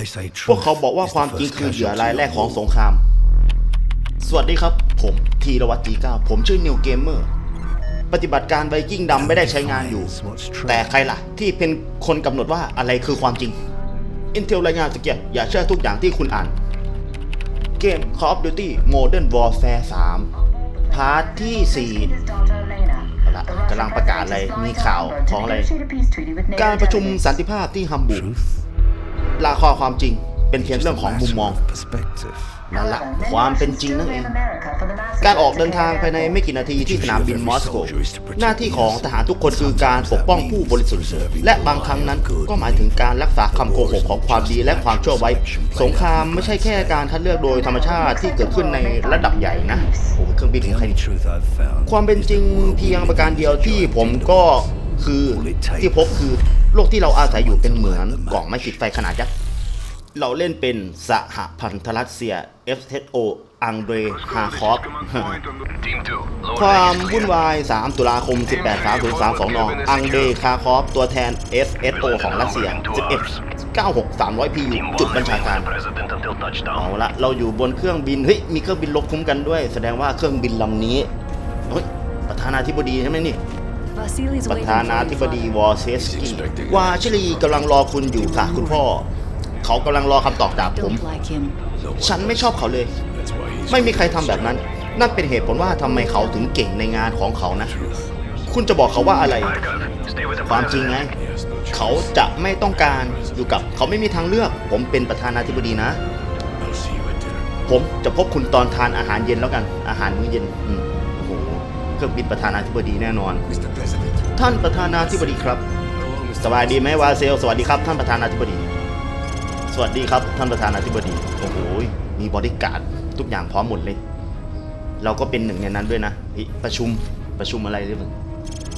They say พวก truth เขาบอกว่า is ความ the จริง first คือเหยื่อ casualty รายแรก of ของ war. สงคราม สวัสดีครับ ผมธีรวัตรจีเก้าผมชื่อนิวเกมเมอร์ ปฏิบัติการไวกิ้งดำไม่ได้ใช้งานอยู่ แต่ใครล่ะ ที่เป็นคนกำหนดว่าอะไรคือความจริง Intel รายงานสเกียอย่าเชื่อทุกอย่างที่คุณอ่าน เกม Call of Duty Modern Warfare 3 พาร์ทที่4เอาละกำลังประกาศอะไร มีข่าวของอะไร การประชุมสันติภาพที่ฮัมบูร์ก Truth ลาข้อความจริง เป็นเพียง is เรื่อง a ของมุม matter มอง of perspective. นั่นละความเป็นจริงนั่นเอง การออกเดินทางภายในไม่กี่นาทีที่สนามบินมอสโก หน้าที่ของทหารทุกคนคือการปกป้องผู้บริสุทธิ์ และบางครั้งนั้นก็หมายถึงการรักษาคำโกหกของความดีและความชั่วไว้ สงครามไม่ใช่แค่การคัดเลือกโดยธรรมชาติที่เกิดขึ้นในระดับใหญ่นะโอ้โหเครื่องบิน The ของใคร only truth I've found ความเป็นจริงเพียงประการเดียวที่ผมก็ คือที่พบคือโลกที่เราอาศัยอยู่เป็นเหมือนกล่องไม้ขีดไฟขนาดยักษ์เราเล่นเป็นสหพันธรัสเซีย FZO อังเดรฮาคอฟความวุ่นวาย 3 ตุลาคม 18 3032นอังเดรคาคอฟ ตัวแทน FSO ของรัสเซีย 11 96 300 PU จุดบัญชาการ เอาละเราอยู่บนเครื่องบิน เฮ้ย มีเครื่องบินลบคุ้มกันด้วย แสดงว่าเครื่องบินลำนี้ เฮ้ย ประธานาธิบดีใช่ไหมนี่ Vasily's ประ waiting ธา for นา you, ธิบดี Father. วอร์เซสกี้วาชิลีกำลังรอคุณอยู่ค่ะคุณพ่อ เขากำลังรอคำตอบจากผม Don't like him. ฉันไม่ชอบเขาเลย ไม่มีใครทำแบบนั้น นั่นเป็นเหตุผลว่าทำไมเขาถึงเก่งในงานของเขานะ คุณจะบอกเขาว่าอะไร ความจริงไง เขาจะไม่ต้องการอยู่กับเขาไม่มีทางเลือก ผมเป็นประธานาธิบดีนะ I'll see you at dinner. ผมจะพบคุณตอนทานอาหารเย็นแล้วกัน อาหารมื้อเย็นอืมโอ้โห เครื่องบินประธานาธิบดีแน่นอน Mr. President, ท่านประธานาธิบดีครับ hello, Mr. สบายดีไหมวาเซล สวัสดีครับ ท่านประธานาธิบดี สวัสดีครับท่านประธานาธิบดี โอ้โห มีบริการดทุกอย่างพร้อมหมดเลย เราก็เป็นหนึ่งในนั้นด้วยนะเฮ้ยประชุมประชุมอะไรหรือเปล่า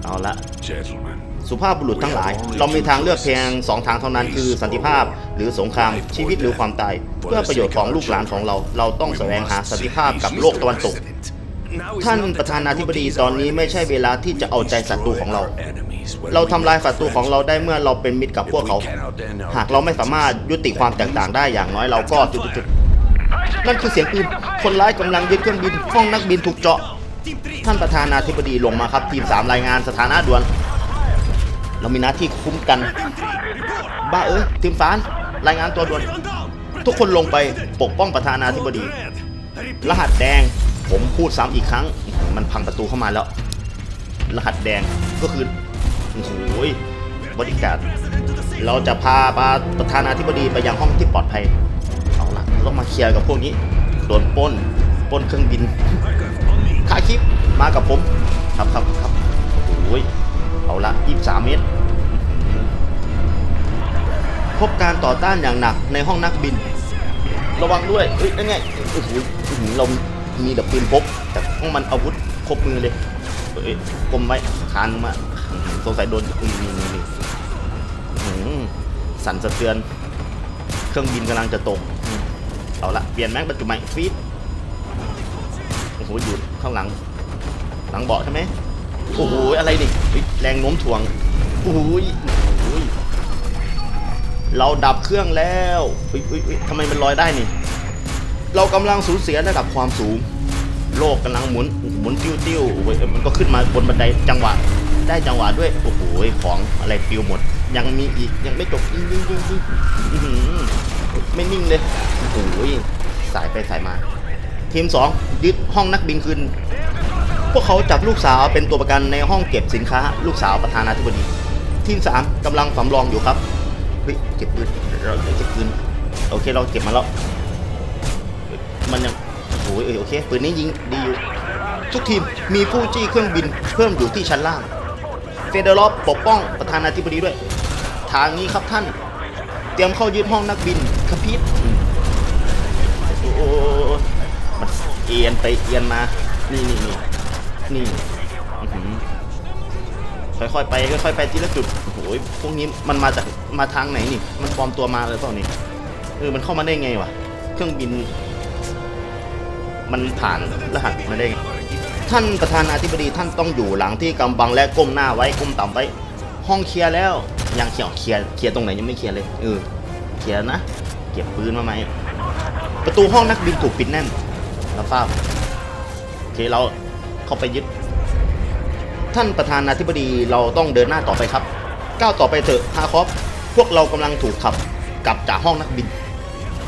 เอาละ Gentlemen, สุภาพบุรุษทั้งหลาย เรามีทางเลือกเพียงสองทางเท่านั้นคือสันติภาพหรือสงครามชีวิตหรือความตาย เพื่อประโยชน์ของลูกหลานของเรา เราต้องแสวงหาสันติภาพกับโลกตะวันตก ท่านประธานาธิบดีตอนนี้ไม่ใช่เวลาที่จะเอาใจศัตรูของเรา เราทำลายศัตรูของเราได้เมื่อเราเป็นมิตรกับพวกเขา หากเราไม่สามารถยุติความแตกต่างได้อย่างน้อยเราก็จุดๆๆนั่นคือเสียงปืนคนร้ายกำลังยึดเครื่องบินห้องนักบินถูกเจาะ ท่านประธานาธิบดีลงมาครับทีม 3 รายงานสถานะด่วน เรามีหน้าที่คุ้มกัน บ้าเอ้ยทีมสารรายงานตัวด่วน ทุกคนลงไปปกป้องประธานาธิบดี รหัสแดง ผมพูดซ้ำอีกครั้ง มันพังประตูเข้ามาแล้ว รหัสแดงก็คือโอ้โหยบริการเราจะพาประธานาธิบดีไปยังห้องที่ปลอดภัยเอาละต้องมาเคลียร์กับพวกนี้โดนป้นป้นเครื่องบินค่าคลิปมากับผมครับครับครับโอ้ยเอาละ23 เมตร พบการต่อต้านอย่างหนักในห้องนักบิน ระวังด้วยเฮ้ยนั่นไงโอ้โหเรา มีแต่ปืนพกแต่ห้องมันอาวุธครบมือเลยเอ้ยกลมไว้คานมาสงสัยโดนอืมนี่นี่สั่นสะเทือน เครื่องบินกำลังจะตก เอาละเปลี่ยนแม็กปัจจุบันฟีดโอ้โหอยู่ข้างหลัง หลังเบาะใช่ไหมโอ้โหอะไรดิเฮ้ยแรงโน้มถ่วงโอ้โหเราดับเครื่องแล้วเฮ้ยเฮ้ยเฮ้ยทำไมมันลอยได้นี่ เรากำลังสูญเสียระดับความสูง โลกกำลังหมุนหมุนติ้วติ้วๆมันก็ขึ้นมาบนบันไดจังหวะ ได้จังหวะด้วย โอ้โหของอะไรปิวหมด ยังมีอีกยังไม่จบยิงยิงยิงยิงไม่นิ่งเลยโอ้โหสายไปสายมา ทีม 2 ยึดห้องนักบินคืนพวกเขาจับลูกสาวเป็นตัวประกันในห้องเก็บสินค้า ลูกสาวประธานาธิบดี ทีม 3กำลังสำรองอยู่ครับเฮ้ยเก็บปืนเราเก็บปืนโอเคเราเก็บมาแล้ว มันยังโอ้ยเออโอเคปืนนี้ยิงดีอยู่ ทุกทีมมีผู้จี้เครื่องบินเพิ่มอยู่ที่ชั้นล่าง เฟเดอรอฟปกป้องประธานาธิบดีด้วย ทางนี้ครับท่าน เตรียมเข้ายึดห้องนักบินคพิษโอ้โหมันเอียนไปเอียนมา นี่นี่นี่นี่ค่อยๆไปค่อยๆไปทีละจุดโอ้โหพวกนี้มันมาจากมาทางไหนนี่ มันปลอมตัวมาเลยเปล่านี่เออมันเข้ามาได้ไงวะ เครื่องบิน มันผ่านรหัสมาได้ไงท่านประธานาธิบดีท่านต้องอยู่หลังที่กำบังและก้มหน้าไว้ก้มต่ำไว้ ห้องเคลียร์แล้วยังเคลียร์เคลียร์เคลียร์ตรงไหนยังไม่เคลียร์เลยเออเคลียร์นะ เก็บปืนมาไหมประตูห้องนักบินถูกปิดแน่นรับทราบโอเคเราเข้าไปยึด ท่านประธานาธิบดีเราต้องเดินหน้าต่อไปครับก้าวต่อไปเถอะฮาคอฟพวกเรากำลังถูกขับกลับจากห้องนักบิน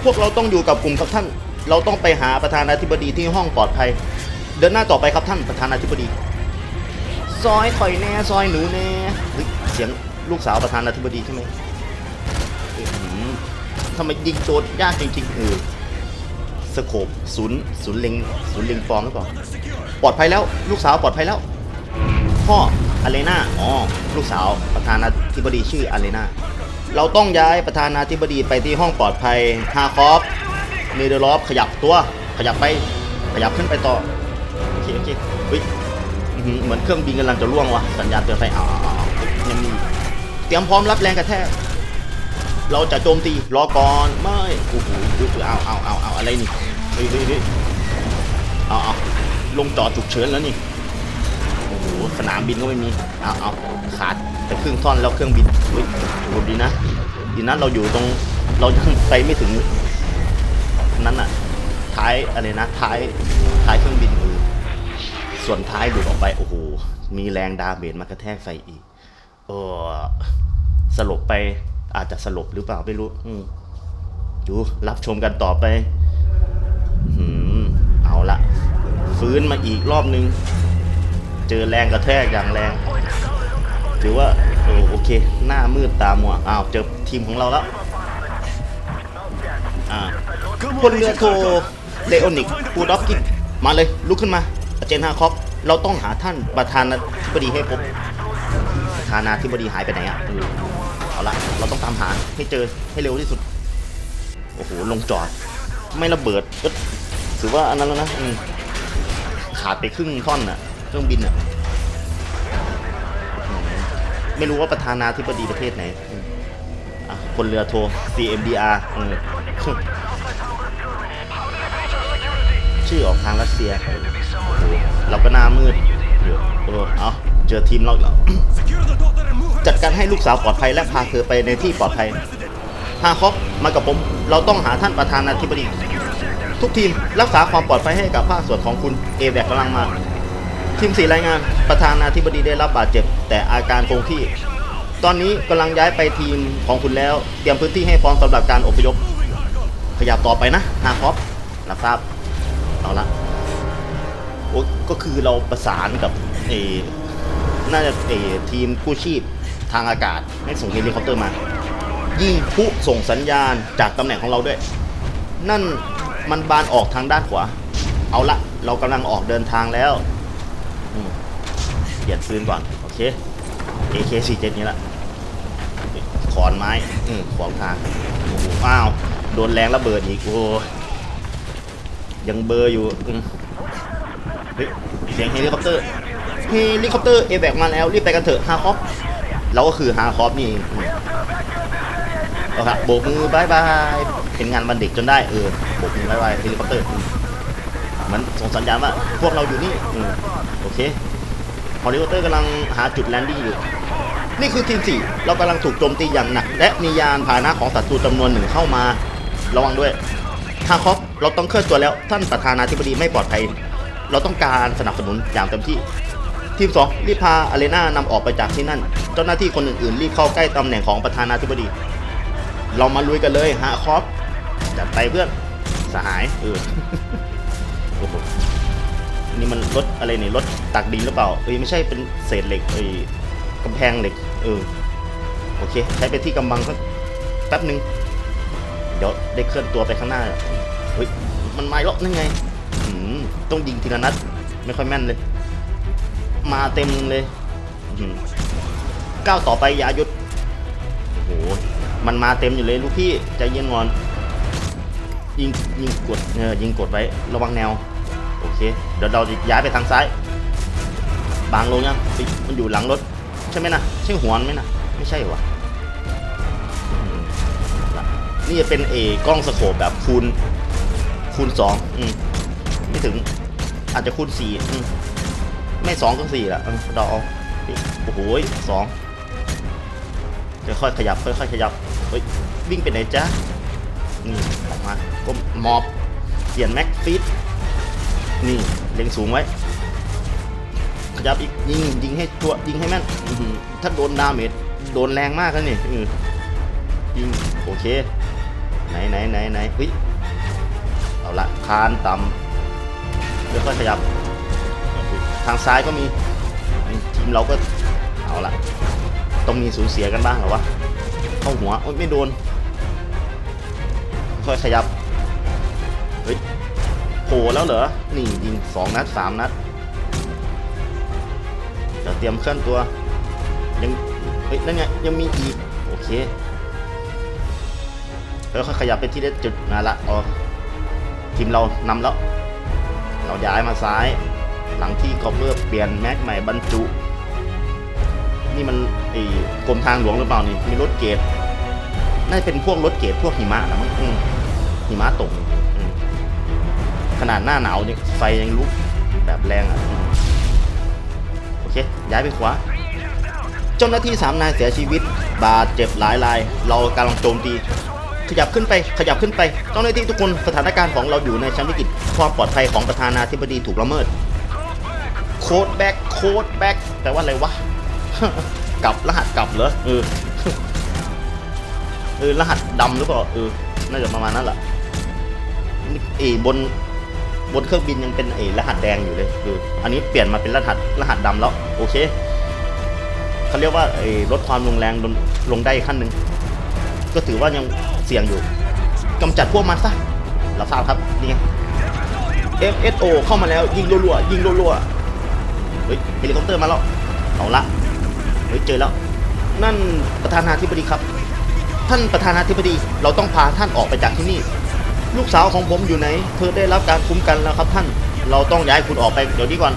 พวกเราต้องอยู่กับกลุ่มครับท่าน เราต้องไปหาประธานาธิบดีที่ห้องปลอดภัย เดินหน้าต่อไปครับท่านประธานาธิบดี ซอยข่อยแน่ซอยหนูแน่เสียงลูกสาวประธานาธิบดีใช่ไหมอื้ออทำไมยิงโจทยากจริงๆเออสโคบศูนย์ศูนย์เล็งศูนย์เล็งปลอมหรือเปล่าปลอดภัยแล้วลูกสาวปลอดภัยแล้ว พ่ออาเลนาอ๋อลูกสาวประธานาธิบดีชื่ออาเลนาเราต้องย้ายประธานาธิบดีไปที่ห้องปลอดภัยฮาคอฟ เนเดอร์ลอฟขยับตัว ขยับไปขยับขึ้นไปต่อโอเคโอเคเฮ้ยเหมือนเครื่องบินกำลังจะล่วงวะสัญญาณเตือนไฟอ๋อยังมีเตรียมพร้อมรับแรงกระแทกเราจะโจมตีรอก่อนไม่โอ้โหดูเอาเอาเอาเอาอะไรนี่เฮ้ยเฮ้ยเฮ้ยเอาเอาลงจอดฉุกเฉินแล้วนี่โอ้โหสนามบินก็ไม่มีเอาเอาขาดไปครึ่งท่อนแล้วเครื่องบินเฮ้ยดีนะดีนะเราอยู่ตรงเรายังไปไม่ถึง นั้นอะท้ายอะไรนะ ท้ายท้ายเครื่องบินเออส่วนท้ายหลุดออกไป โอ้โห มีแรงดาเมจมากระแทกใส่อีกเออสลบไปอาจจะสลบหรือเปล่าไม่รู้ อืดูรับชมกันต่อไปอืมเอาละฟื้นมาอีกรอบนึง เจอแรงกระแทกอย่างแรง ถือว่าโอโอเค หน้ามืดตามัวอ้าวเจอทีมของเราแล้ว อ่า พลเรือโทเลโอนิกปูด็อฟกินมาเลย ลุกขึ้นมาอาเจนฮาคอฟเราต้องหาท่านประธานาธิบดีให้พบประธานาธิบดีหายไปไหนอะเอาละเราต้องตามหาให้เจอให้เร็วที่สุด โอ้โห ลงจอด ไม่ระเบิดก็ถือว่าอันนั้นแล้วนะขาดไปครึ่งท่อนน่ะ เครื่องบินอะ ไม่รู้ว่าประธานาธิบดีประเทศไหนอะคนเรือโทร CMDR เออ ชื่อออกทางรัสเซียโอ้โหเราก็หน้ามืดอยู่เอเอาเจอทีมเราอีกแล้วจัดการให้ลูกสาวปลอดภัยและพาเธอไปในที่ปลอดภัยฮาคอฟมากับผม เราต้องหาท่านประธานาธิบดี ทุกทีมรักษาความปลอดภัยให้กับภาคส่วนของคุณเอแบกกำลังมา ทีมสี่รายงานประธานาธิบดีได้รับบาดเจ็บ แต่อาการคงที่ ตอนนี้กำลังย้ายไปทีมของคุณแล้ว เตรียมพื้นที่ให้พร้อมสำหรับการอพยพ ขยับต่อไปนะฮาคอฟรับทราบเอาละโอ้ก็คือเราประสานกับเอน่าจะเอทีมกู้ชีพทางอากาศให้ส่งเฮลิคอปเตอร์มา ยิงผู้ส่งสัญญาณจากตำแหน่งของเราด้วย นั่นมันบานออกทางด้านขวา เอาละเรากำลังออกเดินทางแล้วเปลี่ยนปืนก่อน โอเค AK47 นี้ละขอนไม้ อืมขวางทางอ้าว โดนแรงระเบิดอีกโอ้ยังเบอร์อยู่เฮ้ยเสียงเฮลิคอปเตอร์เฮลิคอปเตอร์เอแบกมาแล้วรีบไปกันเถอะฮาคอฟเราก็คือฮาคอฟนี่เอาครับโบกมือบายบายเป็นงานวันเด็กจนได้เออโบกมือบายบายเฮลิคอปเตอร์มเหมันส่งสัญญาณว่าพวกเราอยู่นี่อืโอเคฮอลิคอปเตอร์กำลังหาจุดแลนดิ้งอยู่นี่คือทีมสี่เรากำลังถูกโจมตีอย่างหนัก และมียานพาหนะของศัตรูจำนวนหนึ่งเข้ามา ระวังด้วยทาคอฟเราต้องเคลื่อนตัวแล้ว ท่านประธานาธิบดีไม่ปลอดภัย เราต้องการสนับสนุนอย่างเต็มที่ ทีมสองรีบพาอารีนานำออกไปจากที่นั่น เจ้าหน้าที่คนอื่นๆ รีบเข้าใกล้ตำแหน่งของประธานาธิบดี เรามาลุยกันเลยฮะคอฟจัดไปเพื่อนสหายเออโอ้โหนี่มันรถอะไรเนี่ยรถตักดินหรือเปล่าเอ้ยไม่ใช่เป็นเศษเหล็กเอ้ยกำแพงเหล็กเออโอเค ใช้เป็นที่กำบังสักแป๊บหนึ่ง ดี๋ยวได้เคลื่อนตัวไปข้างหน้าเฮ้ยมันมาแล้วนั่นไงต้องยิงทีละนัด ไม่ค่อยแม่นเลย มาเต็มเลยก้าวต่อไปอย่าหยุดโอ้โหมันมาเต็มอยู่เลยลูกพี่ใจเย็นก่อนยิงยิงกดเออยิงกดไว้ระวังแนว โอเค เดี๋ยวเราจะย้ายไปทางซ้าย บางลงยังเฮ้ยมันอยู่หลังรถ ใช่ไหมนะใช่หัวมันไหมนะไม่ใช่วะ นี่จะเป็นเอกล้องสโคปแบบคูณคูณสองอืมไม่ถึงอาจจะคูณสี่อืมไม่สองก็สี่ละเราเอาโอ้โหสองค่อยๆขยับค่อยๆขยับเฮ้ยวิ่งไปไหนจ๊ะนี่ออกมาก็มอบเปลี่ยนแม็กฟิตนี่เล็งสูงไว้ ขยับอีกยิงยิงให้ตัวยิงให้แม่นถ้าโดนดาเมจโดนแรงมากแล้วนี่ยิงโอเค ไหนไหนไหนไหนเฮ้ยเอาละคานต่ำค่อยๆขยับ ทางซ้ายก็มีทีมเราก็เอาละต้องมีสูญเสียกันบ้างหรอวะเข้าหัวโอ๊ยไม่โดน ค่อยขยับเฮ้ยโผล่แล้วเหรอนี่ยิงสองนัดสามนัดเดี๋ยวเตรียมเคลื่อนตัวยังเฮ้ยนั่นไงยังมีอีกโอเค แล้วค่อยขยับไปที่เด็ดจุดมาละอ๋อทีมเรานำแล้ว เราย้ายมาซ้าย หลังที่คอเวอร์เปลี่ยนแม็กใหม่บรรจุ นี่มันไอ้กรมทางหลวงหรือเปล่านี่มีรถเกตน่าจะเป็นพวกรถเกตพวกหิมะนะมั้งหิมะตกขนาดหน้าหนาวเนี่ยไฟยังลุกแบบแรงอะโอเค ย้ายไปขวาเจ้าหน้าที่สามนายเสียชีวิต บาดเจ็บหลายราย เรากำลังโจมตี ขยับขึ้นไปขยับขึ้นไปเจ้าหน้าที่ทุกคนสถานการณ์ของเราอยู่ในชั้นวิกฤตความปลอดภัยของประธานาธิบดีถูกละเมิดโค้ดแบ็กโค้ดแบ็กแปลว่าอะไรวะกลับรหัสกลับเหรอเออเออรหัสดำหรือเปล่าเออน่าจะประมาณนั้นแหละเอบนบนเครื่องบินยังเป็นเอรหัสแดงอยู่เลยเอออันนี้เปลี่ยนมาเป็นรหัสรหัสดำแล้ว โอเคเขาเรียกว่าเออลดความรุนแรงลงได้ขั้นหนึ่ง ก็ถือว่ายังเสี่ยงอยู่กำจัดพวกมันซะเราทราบครับนี่ไง FSO เข้ามาแล้วยิงรัวๆยิงรัวๆเฮ้ยเฮลิคอปเตอร์มาแล้วเอาละเฮ้ยเจอแล้ว นั่นประธานาธิบดีครับ ท่านประธานาธิบดีเราต้องพาท่านออกไปจากที่นี่ ลูกสาวของผมอยู่ไหน เธอได้รับการคุ้มกันแล้วครับท่านเราต้องย้ายคุณออกไปเดี๋ยวนี้ก่อน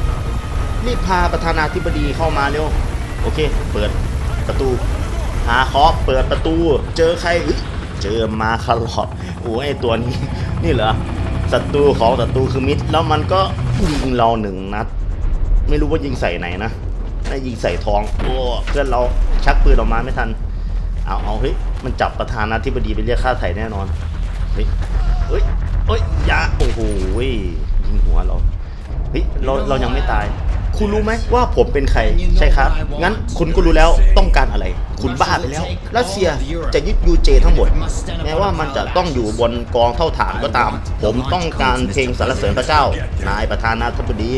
รีบพาประธานาธิบดีเข้ามาเร็วโอเค เปิดประตู หาเคาะเปิดประตู เจอใครเฮ้ยเจอมาคาร์ลอดโอ้ยไอตัวนี้ นี่เหรอศัตรูของศัตรูคือมิตรแล้วมันก็ยิงเราหนึ่งนัด ไม่รู้ว่ายิงใส่ไหนนะน่ายิงใส่ท้องโอ้เพื่อนเราชักปืนออกมาไม่ทัน เอาเอาเฮ้ยมันจับประธานาธิบดีไปเรียกค่าไถ่แน่นอนเฮ้ยเฮ้ยเฮ้ยยาโอ้โหยิงหัวเราเฮ้ยเราเรายังไม่ตาย คุณรู้ไหมว่าผมเป็นใครใช่ครับ งั้นคุณก็รู้แล้วต้องการอะไร คุณบ้าไปแล้วรัสเซียจะยึดยูเจทั้งหมด แม้ว่ามันจะต้องอยู่บนกองเท่าฐานก็ตาม ผมต้องการเพลงสรรเสริญพระเจ้า นายประธานาธิบดี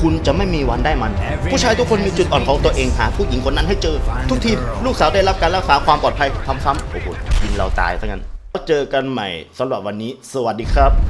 คุณจะไม่มีวันได้มัน ผู้ชายทุกคนมีจุดอ่อนของตัวเองหาผู้หญิงคนนั้นให้เจอ ทุกทีลูกสาวได้รับการรักษาความปลอดภัยทำซ้ำโอ้โหยิงเราตายซะงั้นเจอกันใหม่สำหรับวันนี้ สวัสดีครับ